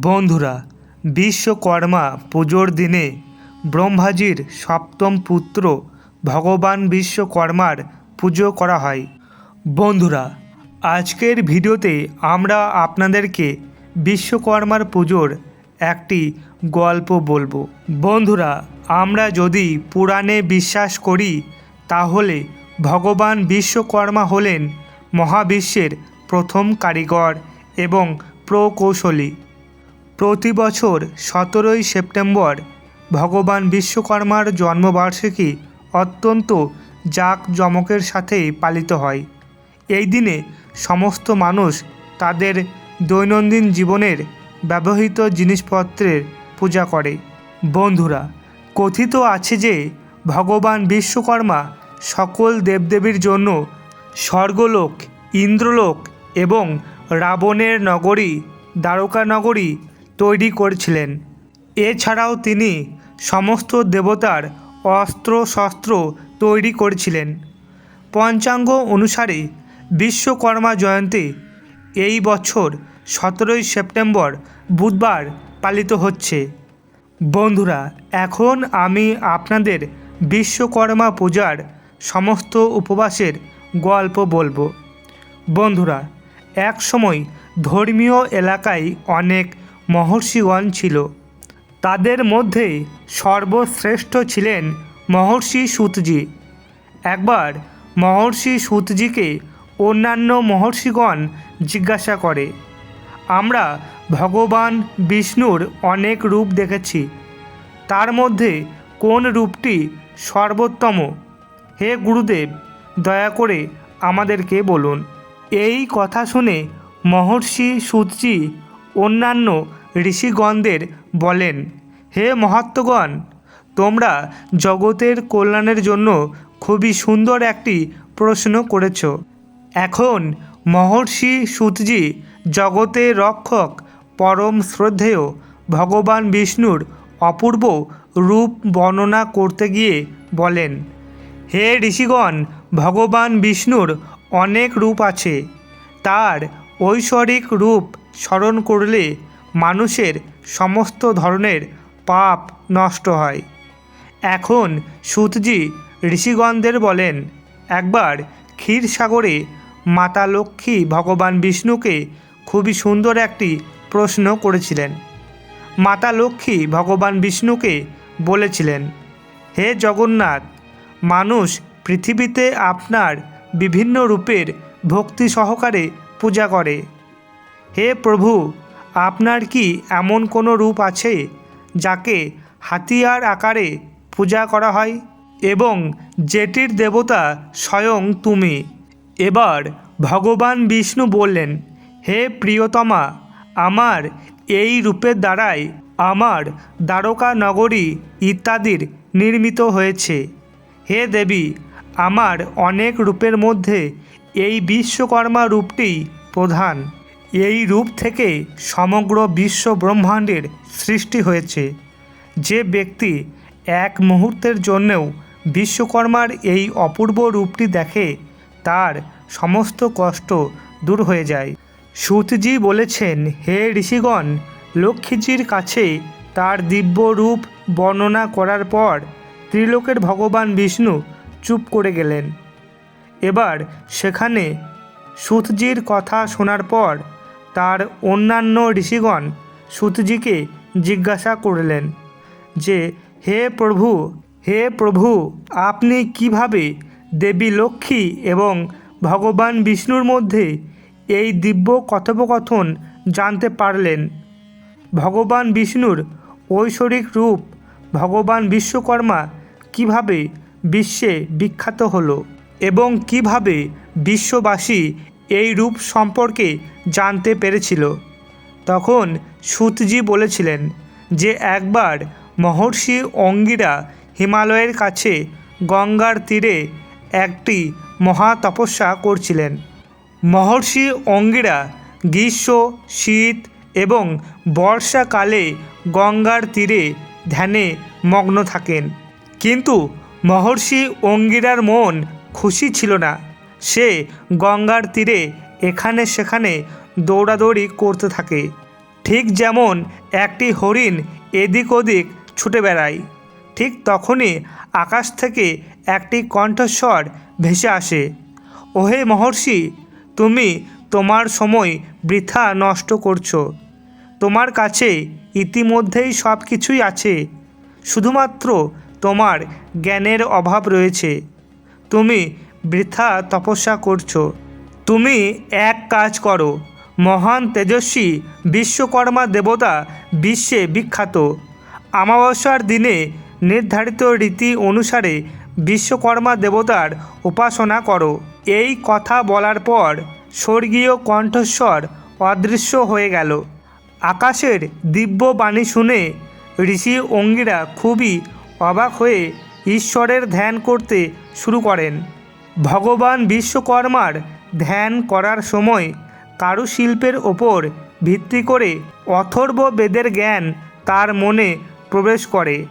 বন্ধুরা, বিশ্বকর্মা পুজোর দিনে ব্রহ্মাজির সপ্তম পুত্র ভগবান বিশ্বকর্মার পুজো করা হয়। বন্ধুরা, আজকের ভিডিওতে আমরা আপনাদেরকে বিশ্বকর্মার পুজোর একটি গল্প বলব। বন্ধুরা, আমরা যদি পুরাণে বিশ্বাস করি, তাহলে ভগবান বিশ্বকর্মা হলেন মহাবিশ্বের প্রথম কারিগর এবং প্রকৌশলী। প্রতি বছর সতেরোই সেপ্টেম্বর ভগবান বিশ্বকর্মার জন্মবার্ষিকী অত্যন্ত জাঁকজমকের সাথে পালিত হয়। এই দিনে সমস্ত মানুষ তাদের দৈনন্দিন জীবনের ব্যবহৃত জিনিসপত্রের পূজা করে। বন্ধুরা, কথিত আছে যে ভগবান বিশ্বকর্মা সকল দেবদেবীর জন্য স্বর্গলোক, ইন্দ্রলোক এবং রাবণের নগরী দ্বারকা নগরী তৈরি করেছিলেন। এছাড়াও তিনি সমস্ত দেবতার অস্ত্র শস্ত্র তৈরি করেছিলেন। পঞ্চাঙ্গ অনুসারে বিশ্বকর্মা জয়ন্তী এই বছর সতেরোই সেপ্টেম্বর বুধবার পালিত হচ্ছে। বন্ধুরা, এখন আমি আপনাদের বিশ্বকর্মা পূজার সমস্ত উপবাসের গল্প বলব। বন্ধুরা, এক সময় ধর্মীয় এলাকায় অনেক মহর্ষিগণ ছিল। তাদের মধ্যে সর্বশ্রেষ্ঠ ছিলেন মহর্ষি সুতজি। একবার মহর্ষি সুতজিকে অন্যান্য মহর্ষিগণ জিজ্ঞাসা করে, আমরা ভগবান বিষ্ণুর অনেক রূপ দেখেছি। তার মধ্যে কোন রূপটি সর্বোত্তম? হে গুরুদেব, দয়া করে আমাদেরকে বলুন। এই কথা শুনে মহর্ষি সুতজি অন্যান্য ঋষিগণদের বলেন, হে মহাত্মগণ, তোমরা জগতের কল্যাণের জন্য খুবই সুন্দর একটি প্রশ্ন করেছ। এখন মহর্ষি সুতজি জগতের রক্ষক পরম শ্রদ্ধেয় ভগবান বিষ্ণুর অপূর্ব রূপ বর্ণনা করতে গিয়ে বলেন, হে ঋষিগণ, ভগবান বিষ্ণুর অনেক রূপ আছে। তার ঐশ্বরিক রূপ স্মরণ করলে মানুষের সমস্ত ধরনের পাপ নষ্ট হয়। এখন সুতজি ঋষিগণদের বলেন, একবার ক্ষীরসাগরে মাতা লক্ষ্মী ভগবান বিষ্ণুকে খুবই সুন্দর একটি প্রশ্ন করেছিলেন। মাতা লক্ষ্মী ভগবান বিষ্ণুকে বলেছিলেন, হে জগন্নাথ, মানুষ পৃথিবীতে আপনার বিভিন্ন রূপের ভক্তি সহকারে পূজা করে। হে প্রভু, আপনার কি এমন কোনো রূপ আছে যাকে হাতিয়ার আকারে পূজা করা হয় এবং যেটির দেবতা স্বয়ং তুমি? এবার ভগবান বিষ্ণু বললেন, হে প্রিয়তমা, আমার এই রূপের দ্বারাই আমার দ্বারকা নগরী ইত্যাদির নির্মিত হয়েছে। হে দেবী, আমার অনেক রূপের মধ্যে এই বিশ্বকর্মা রূপটি প্রধান। এই রূপ থেকে সমগ্র বিশ্ব ব্রহ্মাণ্ডের সৃষ্টি হয়েছে। যে ব্যক্তি এক মুহূর্তের জন্যেও বিশ্বকর্মার এই অপূর্ব রূপটি দেখে তার সমস্ত কষ্ট দূর হয়ে যায়। সুতজি বলেছেন, হে ঋষিগণ, লক্ষ্মীজির কাছে তার দিব্য রূপ বর্ণনা করার পর ত্রিলোকের ভগবান বিষ্ণু চুপ করে গেলেন। এবার সেখানে সুতজির কথা শোনার পর তার অন্যান্য ঋষিগণ সুতজিকে জিজ্ঞাসা করলেন যে, হে প্রভু হে প্রভু, আপনি কীভাবে দেবী লক্ষ্মী এবং ভগবান বিষ্ণুর মধ্যে এই দিব্য কথোপকথন জানতে পারলেন? ভগবান বিষ্ণুর ঐশ্বরিক রূপ ভগবান বিশ্বকর্মা কীভাবে বিশ্বে বিখ্যাত হলো এবং কীভাবে বিশ্ববাসী এই রূপ সম্পর্কে জানতে পেরেছিল। তখন সুতজি বলেছিলেন যে একবার মহর্ষি অঙ্গিরা হিমালয়ের কাছে গঙ্গার তীরে একটি মহা তপস্যা করছিলেন। মহর্ষি অঙ্গিরা গ্রীষ্ম, শীত এবং বর্ষাকালে গঙ্গার তীরে ধ্যানে মগ্ন থাকেন। কিন্তু মহর্ষি অঙ্গিরার মন খুশি ছিল না। সে গঙ্গার তীরে এখানে সেখানে দৌড়াদৌড়ি করতে থাকে। ঠিক যেমন একটি হরিণ এদিক ওদিক ছুটে বেড়ায়, ঠিক তখনই আকাশ থেকে একটি কণ্ঠস্বর ভেসে আসে। ওহে মহর্ষি, তুমি তোমার সময় বৃথা নষ্ট করছ। তোমার কাছে ইতিমধ্যেই সব কিছুই আছে। শুধুমাত্র তোমার জ্ঞানের অভাব রয়েছে। তুমি বৃথা তপস্যা করছ। তুমি এক কাজ করো। মহান তেজস্বী বিশ্বকর্মা দেবতা বিশ্বে বিখ্যাত। আমাবস্যার দিনে নির্ধারিত রীতি অনুসারে বিশ্বকর্মা দেবতার উপাসনা করো। এই কথা বলার পর স্বর্গীয় কণ্ঠস্বর অদৃশ্য হয়ে গেল। আকাশের দিব্য বাণী শুনে ঋষি অঙ্গিরা খুবই অবাক হয়ে ঈশ্বরের ধ্যান করতে শুরু করেন। ভগবান বিশ্বকর্মার ধ্যান করার সময় কারুশিল্পের ওপর ভিত্তি করে অথর্ব বেদের জ্ঞান তার মনে প্রবেশ করে।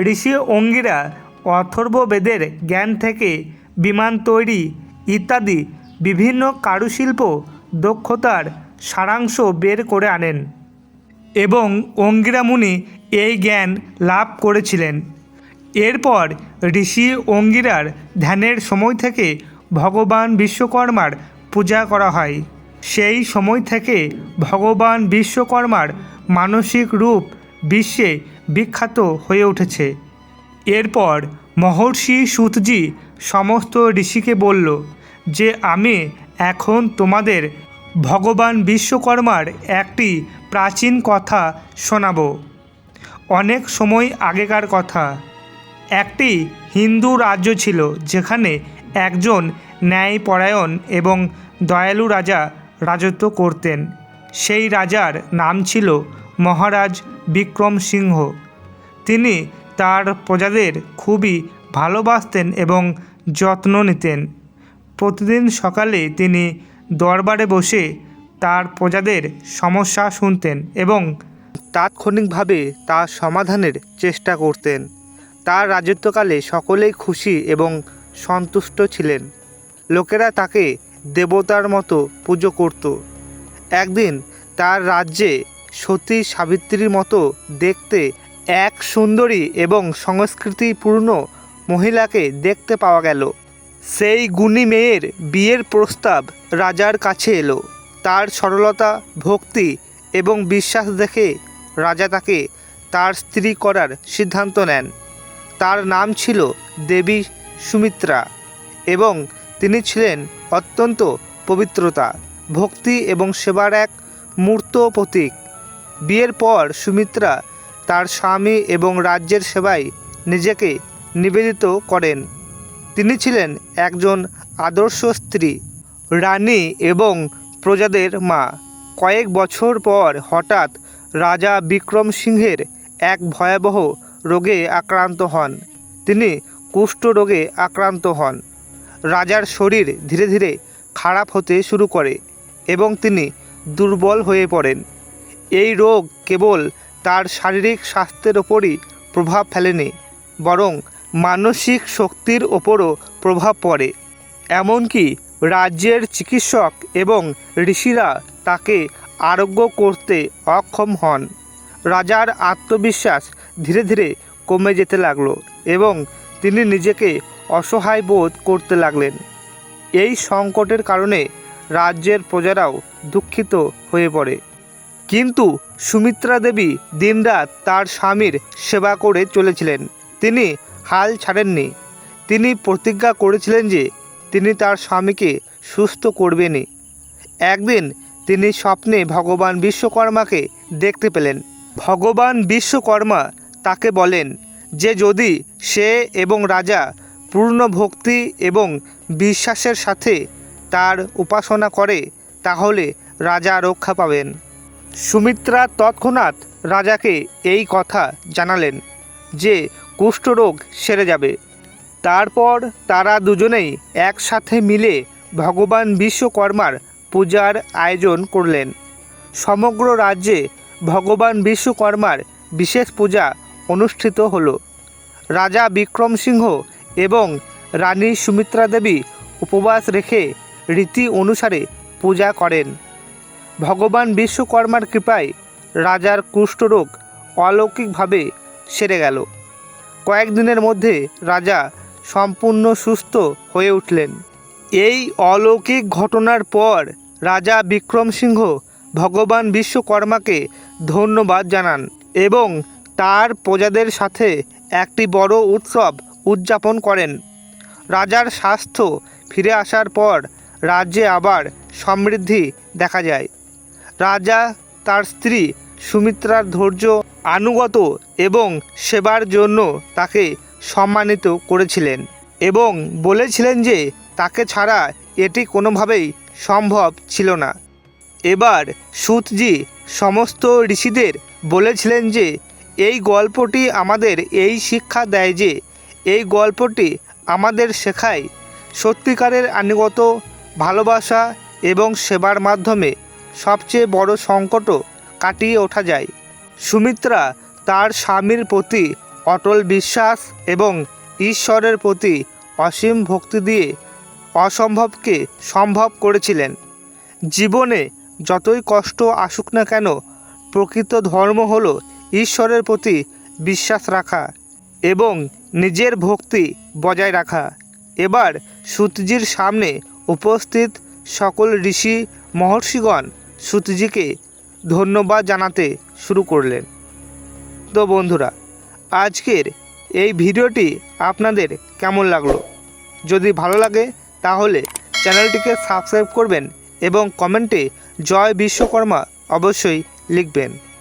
ঋষি অঙ্গিরা অথর্ব বেদের জ্ঞান থেকে বিমান তৈরি ইত্যাদি বিভিন্ন কারুশিল্প দক্ষতার সারাংশ বের করে আনেন এবং অঙ্গিরা মুনি এই জ্ঞান লাভ করেছিলেন। এরপর ঋষি অঙ্গিরার ধ্যানের সময় থেকে ভগবান বিশ্বকর্মার পূজা করা হয়। সেই সময় থেকে ভগবান বিশ্বকর্মার মানসিক রূপ বিশ্বে বিখ্যাত হয়ে উঠেছে। এরপর মহর্ষি সুতজি সমস্ত ঋষিকে বলল যে, আমি এখন তোমাদের ভগবান বিশ্বকর্মার একটি প্রাচীন কথা শোনাবো। অনেক সময় আগেকার কথা। একটি হিন্দু রাজ্য ছিল যেখানে একজন ন্যায়পরায়ণ এবং দয়ালু রাজা রাজত্ব করতেন। সেই রাজার নাম ছিল মহারাজ বিক্রম সিংহ। তিনি তার প্রজাদের খুবই ভালোবাসতেন এবং যত্ন নিতেন। প্রতিদিন সকালে তিনি দরবারে বসে তার প্রজাদের সমস্যা শুনতেন এবং তাৎক্ষণিকভাবে তা সমাধানের চেষ্টা করতেন। তার রাজত্বকালে সকলেই খুশি এবং সন্তুষ্ট ছিলেন। লোকেরা তাকে দেবতার মতো পুজো করত। একদিন তার রাজ্যে সতী সাবিত্রীর মতো দেখতে এক সুন্দরী এবং সংস্কৃতিপূর্ণ মহিলাকে দেখতে পাওয়া গেল। সেই গুণী মেয়ের বিয়ের প্রস্তাব রাজার কাছে এলো। তার সরলতা, ভক্তি এবং বিশ্বাস দেখে রাজা তাকে তার স্ত্রী করার সিদ্ধান্ত নেন। তার নাম ছিল দেবী সুমিত্রা এবং তিনি ছিলেন অত্যন্ত পবিত্রতা, ভক্তি এবং সেবার এক মূর্ত প্রতীক। বিয়ের পর সুমিত্রা তার স্বামী এবং রাজ্যের সেবায় নিজেকে নিবেদিত করেন। তিনি ছিলেন একজন আদর্শ স্ত্রী, রানী এবং প্রজাদের মা। কয়েক বছর পর হঠাৎ রাজা বিক্রম সিংহের এক ভয়াবহ রোগে আক্রান্ত হন। তিনি কুষ্ঠ রোগে আক্রান্ত হন। রাজার শরীর ধীরে ধীরে খারাপ হতে শুরু করে এবং তিনি দুর্বল হয়ে পড়েন। এই রোগ কেবল তার শারীরিক স্বাস্থ্যের ওপরই প্রভাব ফেলেনি, বরং মানসিক শক্তির ওপরও প্রভাব পড়ে। এমনকি রাজ্যের চিকিৎসক এবং ঋষিরা তাকে আরোগ্য করতে অক্ষম হন। রাজার আত্মবিশ্বাস ধীরে ধীরে কমে যেতে লাগল এবং তিনি নিজেকে অসহায় বোধ করতে লাগলেন। এই সংকটের কারণে রাজ্যের প্রজারাও দুঃখিত হয়ে পড়ে। কিন্তু সুমিত্রা দেবী দিনরাত তার স্বামীর সেবা করে চলেছিলেন। তিনি হাল ছাড়েননি। তিনি প্রতিজ্ঞা করেছিলেন যে তিনি তার স্বামীকে সুস্থ করবেনই। একদিন তিনি স্বপ্নে ভগবান বিশ্বকর্মাকে দেখতে পেলেন। ভগবান বিশ্বকর্মা তাকে বলেন যে যদি সে এবং রাজা পূর্ণ ভক্তি এবং বিশ্বাসের সাথে তার উপাসনা করে, তাহলে রাজা রক্ষা পাবেন। সুমিত্রা তৎক্ষণাৎ রাজাকে এই কথা জানালেন যে কুষ্ঠরোগ সেরে যাবে। তারপর তারা দুজনেই একসাথে মিলে ভগবান বিশ্বকর্মার পূজার আয়োজন করলেন। সমগ্র রাজ্যে ভগবান বিশ্বকর্মার বিশেষ পূজা অনুষ্ঠিত হল। রাজা বিক্রম সিংহ এবং রানী সুমিত্রা দেবী উপবাস রেখে রীতি অনুসারে পূজা করেন। ভগবান বিশ্বকর্মার কৃপায় রাজার কুষ্ঠরোগ অলৌকিকভাবে সেরে গেল। কয়েকদিনের মধ্যে রাজা সম্পূর্ণ সুস্থ হয়ে উঠলেন। এই অলৌকিক ঘটনার পর রাজা বিক্রম সিংহ ভগবান বিশ্বকর্মাকে ধন্যবাদ জানান এবং তার প্রজাদের সাথে একটি বড় উৎসব উদযাপন করেন। রাজার স্বাস্থ্য ফিরে আসার পর রাজ্যে আবার সমৃদ্ধি দেখা যায়। রাজা তার স্ত্রী সুমিত্রার ধৈর্য আনুগত এবং সেবার জন্য তাকে সম্মানিত করেছিলেন এবং বলেছিলেন যে তাকে ছাড়া এটি কোনোভাবেই সম্ভব ছিল না। এবার সুতজি সমস্ত ঋষিদের বলেছিলেন যে এই গল্পটি আমাদের এই শিক্ষা দেয় যে এই গল্পটি আমাদের শেখায় সত্যিকারের আনুগত ভালোবাসা এবং সেবার মাধ্যমে সবচেয়ে বড় সংকটও কাটিয়ে ওঠা যায়। সুমিত্রা তার স্বামীর প্রতি অটল বিশ্বাস এবং ঈশ্বরের প্রতি অসীম ভক্তি দিয়ে অসম্ভবকে সম্ভব করেছিলেন। জীবনে যতই কষ্ট আসুক না কেন, প্রকৃত ধর্ম হলো ঈশ্বরের প্রতি বিশ্বাস রাখা এবং নিজের ভক্তি বজায় রাখা। এবার সুতজির সামনে উপস্থিত সকল ঋষি মহর্ষিগণ সুতজিকে ধন্যবাদ জানাতে শুরু করলেন। তো বন্ধুরা, আজকের এই ভিডিওটি আপনাদের কেমন লাগল? যদি ভালো লাগে, তাহলে চ্যানেলটিকে সাবস্ক্রাইব করবেন এবং কমেন্টে জয় বিশ্বকর্মা অবশ্যই লিখবেন।